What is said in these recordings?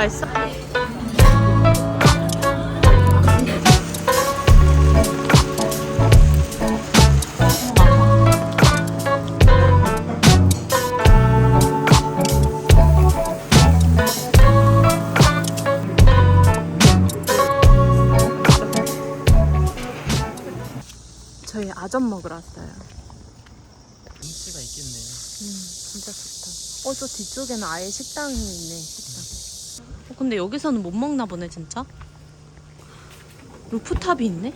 맛있어? 저희 아점 먹으러 왔어요. 눈치가 있겠네. 음, 진짜 좋다. 어, 저 뒤쪽에는 아예 식당이 있네, 식당. 어, 근데 여기서는 못 먹나 보네, 진짜. 루프탑이 있네?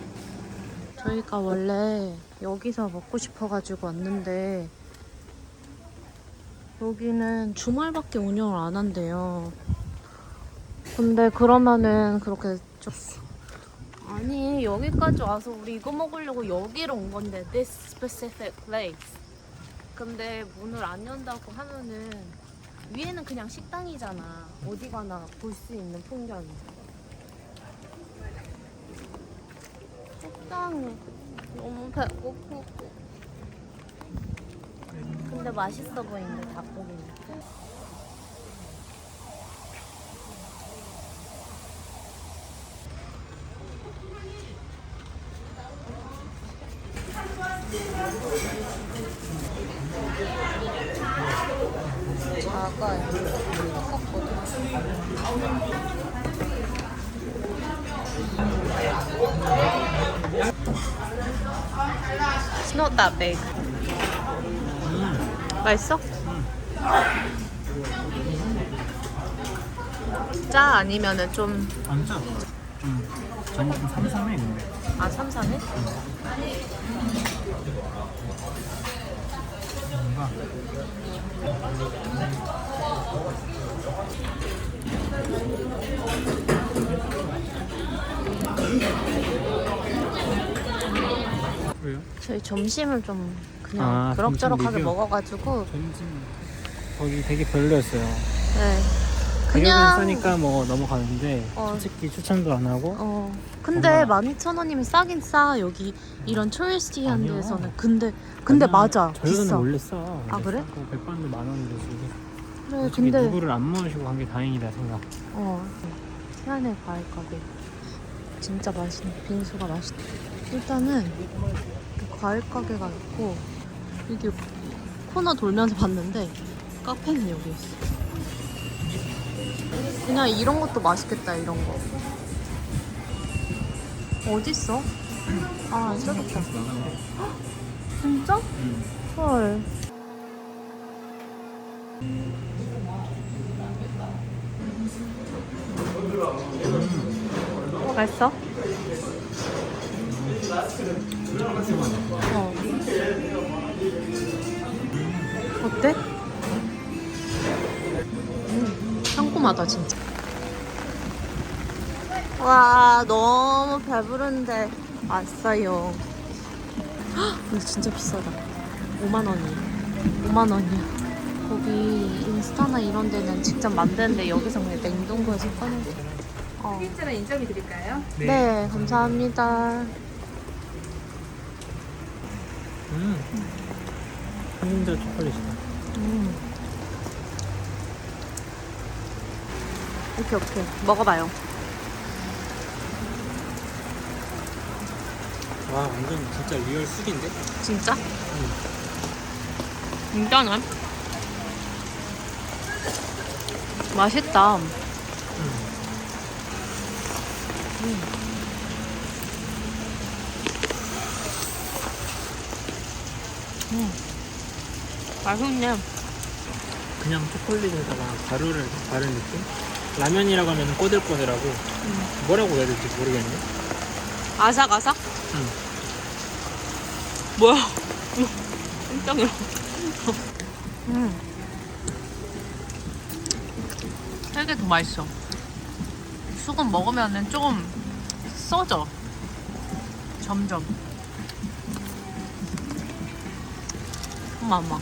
저희가 원래 여기서 먹고 싶어가지고 왔는데, 여기는 주말밖에 운영을 안 한대요. 근데 그러면은 그렇게 좀. 아니, 여기까지 와서 우리 이거 먹으려고 여기로 온 건데, this specific place. 근데 문을 안 연다고 하면은 위에는 그냥 식당이잖아. 어디 가나 볼 수 있는 풍경이. 식당 너무 배고프고. 근데 맛있어 보이는데 닭고기는. 작아요. 똑같거든. It's not that big. 맛있어? 짜 아니면은 좀, 완전 좀 전이 좀 삼삼해 근데. 아, 삼삼해? 뭔 저희 점심을 좀 그냥 아, 그럭저럭하게 점심 리뷰? 먹어가지고, 점심 거기 되게 별로였어요. 네. 가격은 그냥. 싸니까 뭐 넘어가는데 어. 솔직히 추천도 안 하고 어. 근데 엄마. 12,000원이면 싸긴 싸. 여기 이런 토리스티한 아니요. 데에서는. 근데 근데 맞아. 저희는. 원래 싸. 아, 그래? 싸고 백반도 만 지금. 그래 솔직히 근데 누구를 안 모시고 간 게 다행이다 생각. 어. 희한해 과일 가게. 진짜 맛있네. 빙수가 맛있다. 일단은 그 과일 가게가 있고 이게 코너 돌면서 봤는데 카페는 여기 있어. 그냥 이런 것도 맛있겠다 이런 거. 어디 있어? 아. 헉, 진짜? 헐. 맛있어? 어. 어때? 음, 상콤하다 진짜. 와 너무 배부른데 왔어요. 헉, 근데 진짜 비싸다. 5만 원이야. 5만 원이야. 거기 인스타나 이런 데는 직접 만드는데 여기서 그냥 냉동고에서 꺼내서. 어. 필자는 인정해 드릴까요? 네, 감사합니다. 음. 한인자 초콜릿이다. 음. 오케이, 오케이. 먹어봐요. 와 완전 진짜 리얼 쑥인데? 진짜? 진짜네. 맛있다. 음. 맛있네. 그냥 초콜릿에다가 가루를 바른 느낌? 라면이라고 하면 꼬들꼬들하고 뭐라고 해야 될지 모르겠네. 아삭아삭? 응. 뭐야? 깜짝이야. 음. 되게 더 맛있어. 수건 먹으면은 조금 써져. 점점. 어머, 어머.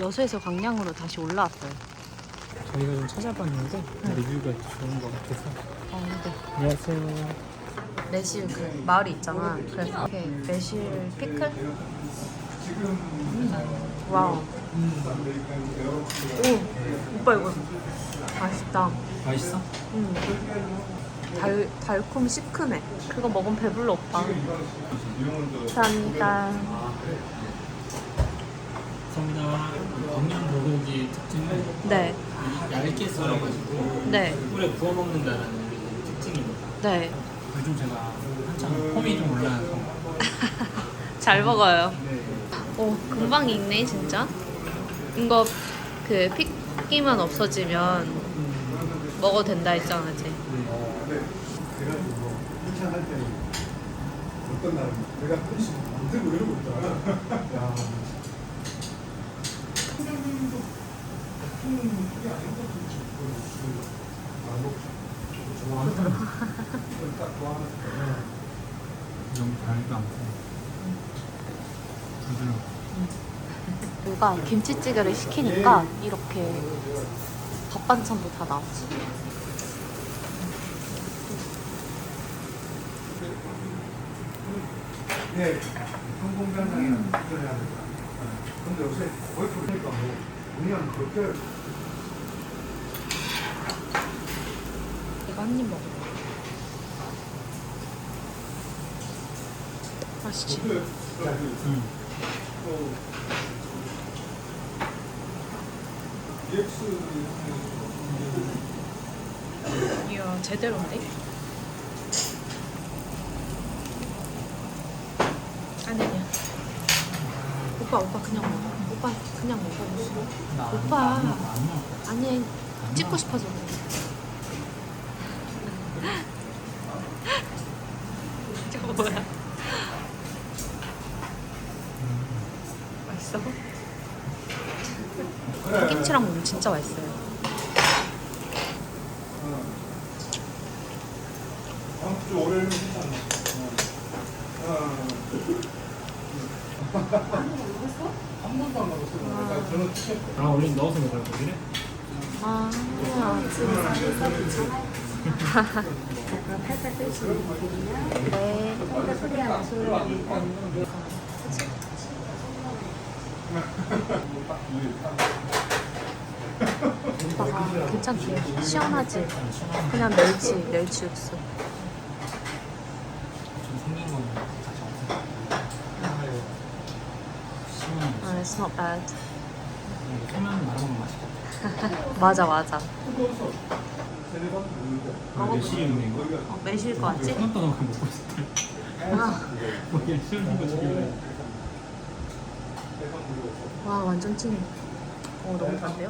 여수에서 광양으로 다시 올라왔어요. 저희가 좀 찾아봤는데 리뷰가 좋은 것 같아서 어, 네. 안녕하세요 매실 그 마을이 있잖아. 그래서 이렇게 매실 피클. 음. 와우. 오, 오빠 이거 맛있다. 맛있어? 음. 달 달콤 시큼해. 그거 먹으면 배불러 오빠. 감사합니다. 감사합니다 광양 불고기 특징은 네, 얇게 썰어가지고 네, 꿀에 구워 먹는다는 게 특징입니다 네. 요즘 제가 한참 폼이 좀 올라서 잘 먹어요. 네. 오, 금방 익네 진짜. 이거 그 핏기만 없어지면 먹어도 된다 했잖아, 한참 때 어떤 날은 내가 한식 만들고 이러고 있더라. 야. 선생님도 같은 그게 아닌 것 같은데. 좋아하는 딱 좋아하는 너무 달지도 않고 부드러워 누가 김치찌개를 시키니까 이렇게 밥 반찬도 다 나왔지. 예, 항공장장이랑 특별해야 된다. 근데 요새 거의 그러니까 뭐 그냥 그렇게 이거 한 입 먹어. 맛있지? 응. 이야 제대로인데? 아니 아니야. 오빠 오빠 그냥 먹어. 오빠 그냥 먹어. 나 오빠. 아니 찍고 싶어서. 저거 뭐야? 맛있어? 김치랑 먹으면 진짜 맛있어요. 한 번도 안. 나 저는 티켓 아 원래 넣어서 먹을 거기래? 아, 네. 멸치, 멸치 육수. 좀 생긴 거는 다시 없어 시원해 아, it's not bad. 맞아, 맞아. 매실이 있는 거? 어, 매실 거 같지? 하나도 안 먹고 있을 때 아, 뭐 그냥 시원한 거 주길래 와, 완전 찐. 어, 너무 좋은데요?